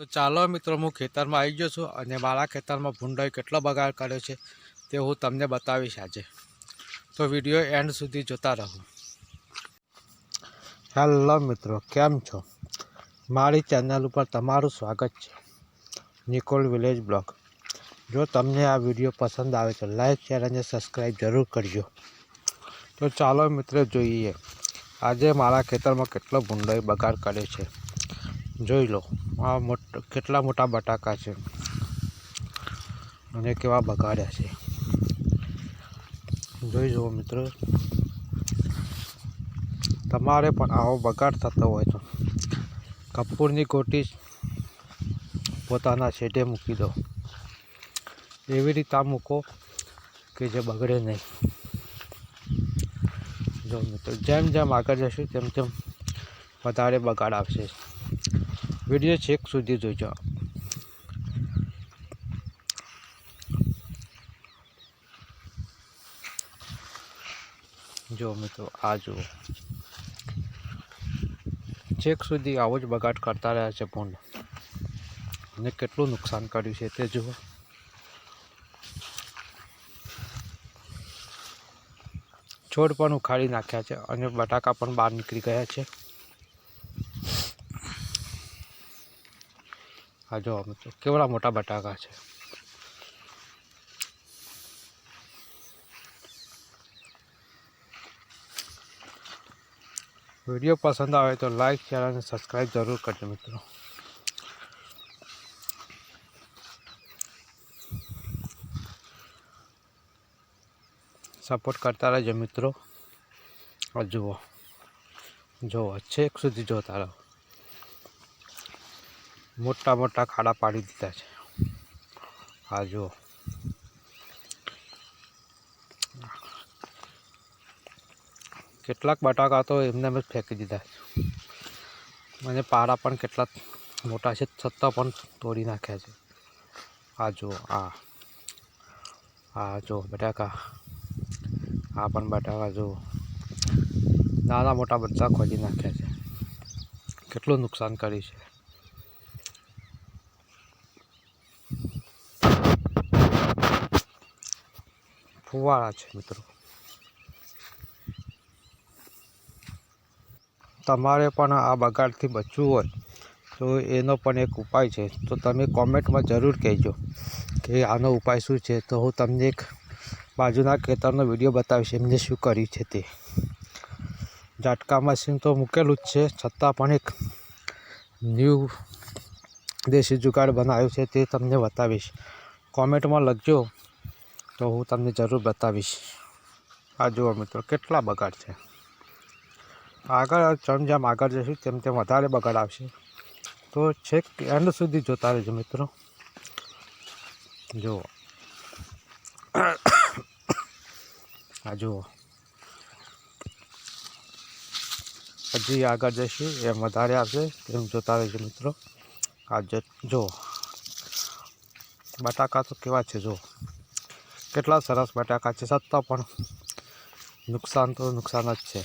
તો ચાલો મિત્રો, હું ખેતરમાં આવી ગયો છું અને મારા ખેતરમાં ભૂંડાઈ કેટલો બગાડ કર્યો છે તે હું તમને બતાવીશ આજે. તો વીડિયો એન્ડ સુધી જોતા રહો. હેલો મિત્રો, કેમ છો? મારી ચેનલ ઉપર તમારું સ્વાગત છે. Nikol village blog. જો તમને આ વીડિયો પસંદ આવે તો લાઈક, શેર અને સબસ્ક્રાઈબ જરૂર કરજો. તો ચાલો મિત્રો, જોઈએ. આજે મારા ખેતરમાં કેટલો ભૂંડાઈ બગાડ કર્યો છે. જોઈ લો. આ મોટા, કેટલા મોટા બટાકા છે. અને કેવા બગાડ્યા છે. જોઈ જુઓ મિત્રો. તમારે પણ આવો બગાડ થતો હોય તો કપૂરની કોટી પોતાના શેઢે મૂકી દો. એવી રીતે આ મૂકો કે જે બગડે નહીં. જો મિત્રો, જેમ જેમ આગળ જશું તેમ તેમ વધારે બગાડ આવશે. વીડિયો છેક સુધી જોજો. જો મિત્રો, આ જુઓ. છેક સુધી આવો જ બગાડ કરતા રહ્યા છે ફોન. અને કેટલું નુકસાન કર્યું છે તે જુઓ. છોડ પણ ઉખાડી નાખ્યા છે અને બટાકા પણ બહાર નીકળી ગયા છે. આ જો મિત્રો કેવડા મોટા બટાકા છે. વીડિયો પસંદ આવે તો લાઈક, શેર અને સબસ્ક્રાઈબ જરૂર કરજો, મિત્રો. સપોર્ટ કરતા રહેજો, મિત્રો. જુઓ. જુઓ, છેક સુધી જોતા રહો. મોટા મોટા ખાડા પાડી દીધા છે. આ જુઓ. કેટલાક બટાકા તો એમને એમ ફેંકી દીધા છે. અને પાડા પણ કેટલાક મોટા છે, છતાં પણ તોડી નાખ્યા છે. આ જુઓ, આ. આ જુઓ, બટાકા. આ પણ બટાકા, જુઓ. નાના મોટા બધા ખોજી નાખ્યા છે. કેટલું નુકસાન કર્યું છે. ફુવારા છે, મિત્રો. તમારે પણ આ બગાડથી બચવું હોય, તો એનો પણ એક ઉપાય છે. તો તમે કોમેન્ટમાં જરૂર કહેજો કે આનો ઉપાય શું છે. તો હું તમને એક બાજુના ખેતરનો વીડિયો બતાવીશ, એમને શું કર્યું છે તે. ઝાટકા મશીન તો મૂકેલું જ છે, છતાં પણ એક ન્યૂ દેશી જુગાડ બનાવ્યું છે તે તમને બતાવીશ. કોમેન્ટમાં લખજો તો હું તમને જરૂર બતાવીશ. આ જુઓ મિત્રો, કેટલા બગાડ છે. આગળ જેમ જેમ આગળ જશું તેમ તેમ વધારે બગાડ આવશે. તો છેક એન્ડ સુધી જોતા રહેજો મિત્રો. જુઓ. આ જુઓ. હજી આગળ જઈશું, એમ વધારે આવશે, તેમ જોતા રહેજો મિત્રો. આ જુઓ. બટાકા તો કેવા છે, જુઓ. કેટલા સરસ બટાકા છે છતાં પણ નુકસાન તો નુકસાન જ છે.